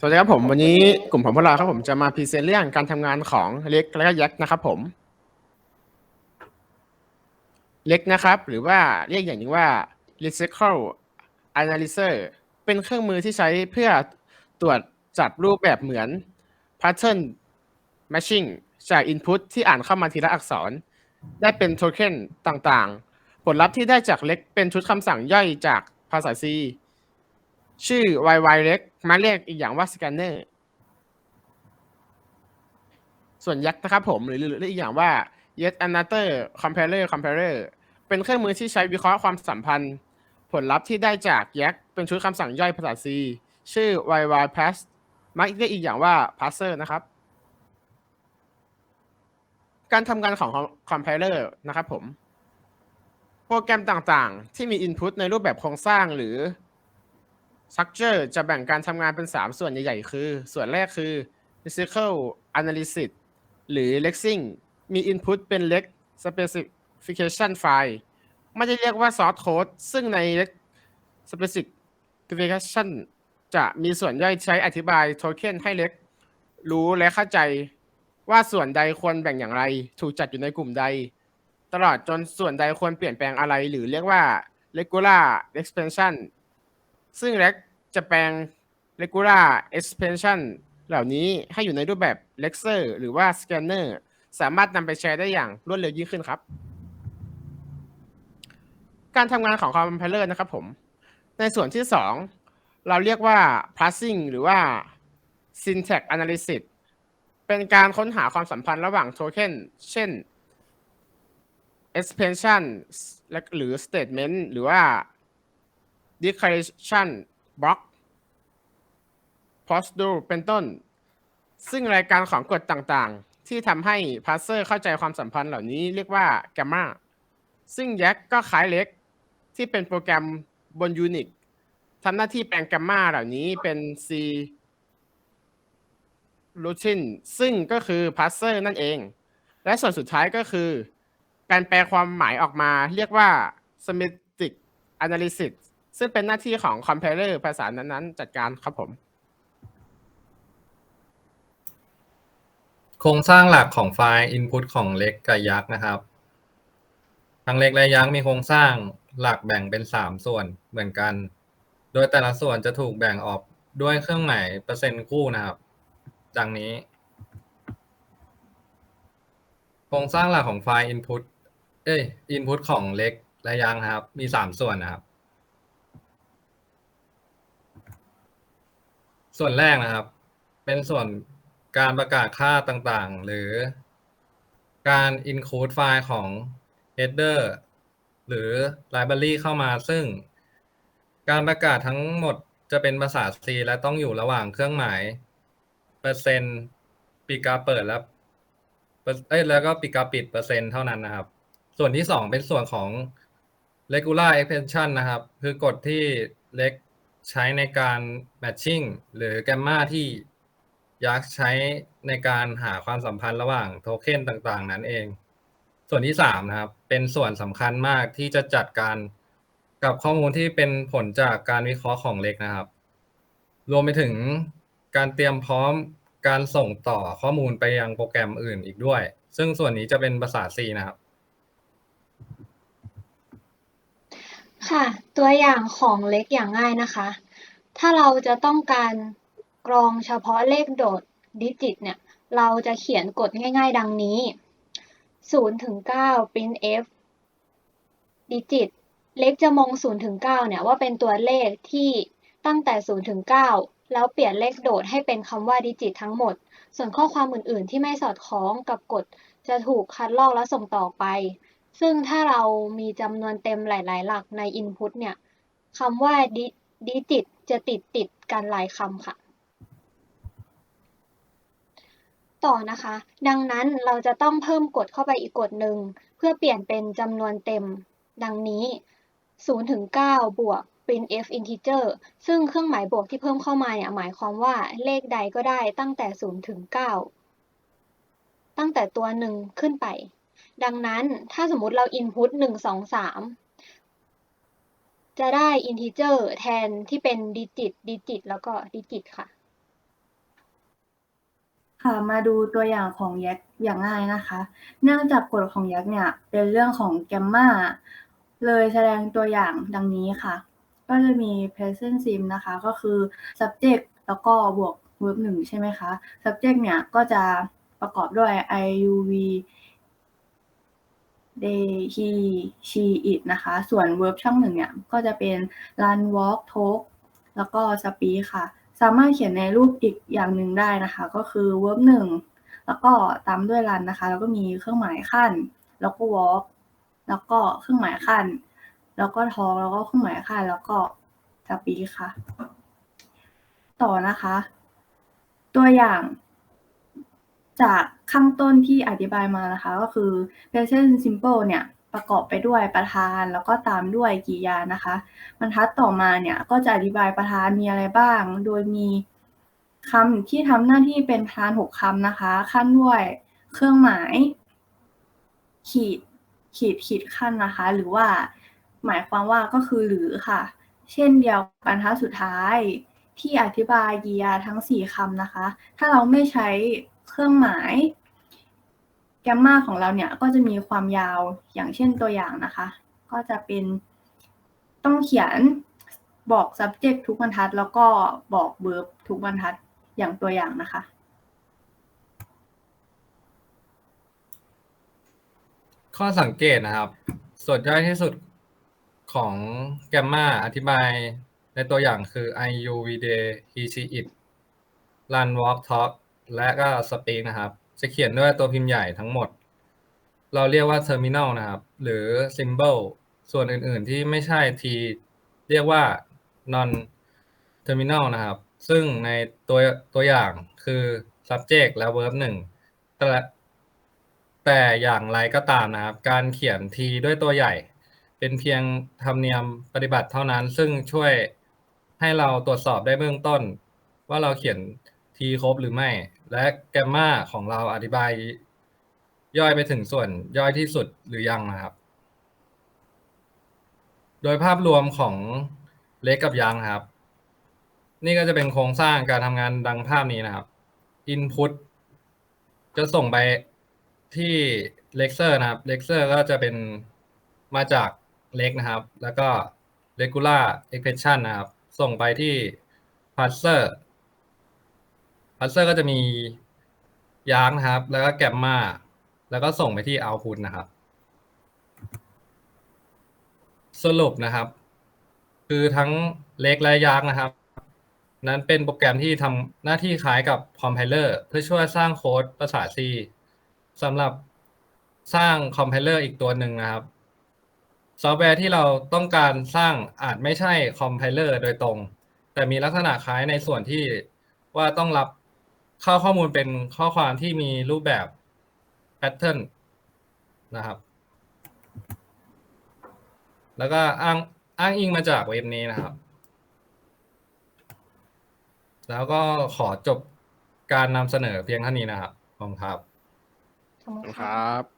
สวัสดีครับผมวันนี้กลุ่มของพวกเราครับผมจะมาพรีเซนต์เรื่องการทำงานของเล็กและก็ยักษ์นะครับผมเล็กนะครับ หรือว่าเรียกอย่างหนี้ว่า recycle analyzer เป็นเครื่องมือที่ใช้เพื่อตรวจจับรูปแบบเหมือน pattern matching จาก input ที่อ่านเข้ามาทีละอักษร ได้เป็นโทเค็นต่างๆ ผลลัพธ์ที่ได้จากเล็กเป็นชุดคำสั่งย่อยจากภาษา C ชื่อ YY เล็ก มาเรียกอีกอย่างว่า scanner ส่วนยักษ์นะครับผมหรือหรืออีกอย่างว่า yet another comparer comparer เป็นเครื่องมือที่ใช้วิเคราะห์ความสัมพันธ์ ผลลัพธ์ที่ได้จากยักษ์เป็นชุดคำสั่งย่อยภาษา C ชื่อ YY pass มักเรียกอีกอย่างว่า parser นะครับ การทำงานของ compiler นะครับผม โปรแกรมต่างๆ ที่มี input ในรูปแบบโครงสร้างหรือ structure จะแบ่งการทำงานเป็น 3 ส่วนใหญ่ๆ คือ ส่วนแรกคือ physical analysis หรือ lexing มี input เป็น lex specification file ไม่ได้เรียกว่า source code ซึ่งใน lex specification จะมีส่วนย่อยใช้อธิบายโทเค็นให้เล็ก รู้และเข้าใจว่าส่วนใดควรแบ่งอย่างไร ถูกจัดอยู่ในกลุ่มใด ตลอดจนส่วนใดควรเปลี่ยนแปลงอะไร หรือเรียกว่า regular expansion ซึ่ง Rex จะแปลง regular expansion เหล่านี้ให้อยู่ในรูปแบบ Lexer หรือว่า Scanner สามารถนำไปใช้ได้อย่างรวดเร็วยิ่งขึ้นครับ การทำงานของ Compiler นะครับผม ในส่วนที่ 2 เราเรียกว่า parsing หรือว่า syntax analysis เป็นการค้นหาความสัมพันธ์ระหว่างโทเค็นเช่น expansion และหรือ statement หรือว่า declaration block procedure เป็นต้น ซึ่งรายการของกฎต่างๆ ที่ทำให้ parser เข้าใจความสัมพันธ์เหล่านี้เรียกว่า gamma ซึ่ง Yak ก็คล้ายเล็ก ที่เป็นโปรแกรมบน Unix ทำหน้าที่แปลง gamma เหล่านี้เป็น C routine ซึ่งก็คือ parser นั่นเอง และส่วนสุดท้ายก็คือ การแปลความหมายออกมาเรียกว่า semantic analysis ซึ่งเป็นหน้าที่ของ compiler ภาษานั้นๆ จัดการครับผม โครงสร้างหลักของไฟล์ Input ของเล็กกับยักษ์นะครับ ทั้งเล็กและยักษ์มีโครงสร้างหลักแบ่งเป็นสามส่วนเหมือนกัน โดยแต่ละส่วนจะถูกแบ่งออกด้วยเครื่องหมายเปอร์เซ็นต์คู่นะครับ ดังนี้ โครงสร้างหลักของไฟล์ Input เอ้ย Input ของเล็กและยักษ์นะครับ มีสามส่วนนะครับ ส่วนแรกนะครับ เป็นส่วน การประกาศค่าต่างๆ หรือการ include ไฟล์ของ header หรือ library เข้ามาซึ่ง การประกาศทั้งหมดจะเป็นภาษา C และต้องอยู่ระหว่างเครื่องหมาย เปอร์เซ็นต์ปีกาเปิดและเอ้ยแล้วก็ปีกาปิดเปอร์เซ็นต์เท่านั้นนะครับ ส่วนที่สองเป็นส่วนของ regular expansion นะครับ คือกฎที่เล็กใช้ในการ matching หรือ gamma ที่ ยักษ์ใช้ในการหาความสัมพันธ์ระหว่างโทเค็นต่างๆ นั้นเอง ส่วนที่สามนะครับ เป็นส่วนสำคัญมากที่จะจัดการกับข้อมูลที่เป็นผลจากการวิเคราะห์ของเล็กนะครับ รวมไปถึงการเตรียมพร้อมการส่งต่อข้อมูลไปยังโปรแกรมอื่นอีกด้วย ซึ่งส่วนนี้จะเป็นภาษา C นะครับ ค่ะ ตัวอย่างของเล็กอย่างง่ายนะคะ ถ้าเราจะต้องการ รองเฉพาะเลขโดดดิจิตเนี่ยเราจะเขียนกฎง่ายๆ ดังนี้ 0 ถึง 9 print f ดิจิต เล็กจะมอง0ถึง9เนี่ยว่าเป็นตัวเลขที่ตั้งแต่0ถึง9แล้วเปลี่ยนเลขโดดให้เป็นคำว่าดิจิตทั้งหมด ส่วนข้อความอื่นๆ ที่ไม่สอดคล้องกับกฎจะถูกคัดลอกและส่งต่อไป ซึ่งถ้าเรามีจำนวนเต็มหลาย ๆ หลักใน input เนี่ยคำว่าดิจิตจะติดติดกันหลายคำค่ะ ต่อนะคะ ดังนั้นเราจะต้องเพิ่มกฎเข้าไปอีกกฎหนึ่ง เพื่อเปลี่ยนเป็นจำนวนเต็ม ดังนี้0ถึง9บวก printf integer ซึ่งเครื่องหมายบวกที่เพิ่มเข้ามาเนี่ยหมายความว่าเลขใดก็ได้ตั้งแต่0ถึง9ตั้งแต่ตัวหนึ่งขึ้นไป ดังนั้นถ้าสมมติเรา input 1 2 3 จะได้ integer แทนที่เป็นดิจิตดิจิตแล้วก็ดิจิตค่ะ ค่ะ มาดูตัวอย่างของยักอย่างง่ายนะคะ เนื่องจากกฎของยักเนี่ย เป็นเรื่องของแกมมาเลยแสดงตัวอย่างดังนี้ค่ะ ก็จะมี present sim นะคะ ก็คือ subject แล้วก็บวก verb หนึ่งใช่ไหมคะ subject เนี่ย ก็จะประกอบด้วย i u v they he she it นะคะ ส่วน verb ช่องหนึ่งเนี่ย ก็จะเป็น run walk talk แล้วก็ speak ค่ะ สามารถเขียนในรูปอีกอย่างหนึ่งได้นะคะ ก็คือ verb หนึ่งแล้วก็ตามด้วย run นะคะ แล้วก็มีเครื่องหมายขั้น แล้วก็ walk แล้วก็เครื่องหมายขั้น แล้วก็ talk แล้วก็เครื่องหมายขั้น แล้วก็ speak ค่ะ ต่อนะคะ ตัวอย่างจากข้างต้นที่อธิบายมานะคะ ก็คือ present simple เนี่ย ประกอบไปด้วยประธาน แล้วก็ตามด้วยกริยานะคะบรรทัดต่อมาเนี่ยก็จะอธิบายประธานมีอะไรบ้าง โดยมีคำที่ทำหน้าที่เป็นประธานหกคำนะคะ ขั้นด้วยเครื่องหมาย ขีดขีดขีดขั้นนะคะ หรือว่าหมายความว่าก็คือหรือค่ะ เช่นเดียวบรรทัดสุดท้ายที่อธิบายกริยาทั้งสี่คำนะคะ ถ้าเราไม่ใช้เครื่องหมาย แกมมาของเราเนี่ยก็จะมีความยาวอย่างเช่นตัวอย่างนะคะ ก็จะเป็นต้องเขียนบอก subject ทุกบรรทัด แล้วก็บอก verb ทุกบรรทัดอย่างตัวอย่างนะคะ ข้อสังเกตนะครับ ส่วนย่อยที่สุดของแกมมาอธิบายในตัวอย่างคือ I U V D He She It Run Walk Talk และก็ Speak นะครับ จะเขียนด้วยตัวพิมพ์ใหญ่ทั้งหมด เราเรียกว่า Terminal นะครับ หรือ Symbol ส่วนอื่นๆที่ไม่ใช่ T เรียกว่า Non Terminal นะครับ ซึ่งในตัวตัวอย่างคือ subject และ verb หนึ่งแต่แต่อย่างไรก็ตามนะครับ การเขียนทีด้วยตัวใหญ่ เป็นเพียงธรรมเนียมปฏิบัติเท่านั้น ซึ่งช่วยให้เราตรวจสอบได้เบื้องต้น ว่าเราเขียน ทีครบหรือไม่ และแกมมาของเราอธิบาย ย่อยไปถึงส่วนย่อยที่สุดหรือยังนะครับ โดยภาพรวมของเล็กกับยังครับ นี่ก็จะเป็นโครงสร้างการทำงานดังภาพนี้นะครับ Input จะส่งไปที่ Lexer นะครับ Lexer ก็จะเป็นมาจากเล็กนะครับ แล้วก็ Regular Expression นะครับ ส่งไปที่ Parser Parser ก็จะมียางนะครับ แล้วก็แกมมาแล้วก็ส่งไปที่ Output นะครับ สรุปนะครับ คือทั้งเล็กและยางนะครับ นั้นเป็นโปรแกรมที่ทำหน้าที่คล้ายกับคอมไพเลอร์เพื่อช่วยสร้างโค้ดภาษา C สำหรับสร้างคอมไพเลอร์อีกตัวหนึ่งนะครับ ซอฟต์แวร์ที่เราต้องการสร้างอาจไม่ใช่คอมไพเลอร์โดยตรง แต่มีลักษณะคล้ายในส่วนที่ว่าต้องรับ ข้าข้อมูลเป็นข้อความที่มีรูปแบบแพทเทิร์นนะครับ แล้วก็อ้างอ้างอิงมาจากเว็บนี้นะครับ แล้วก็ขอจบการนำเสนอเพียงเท่านี้นะครับขอบคุณครับขอบคุณครับ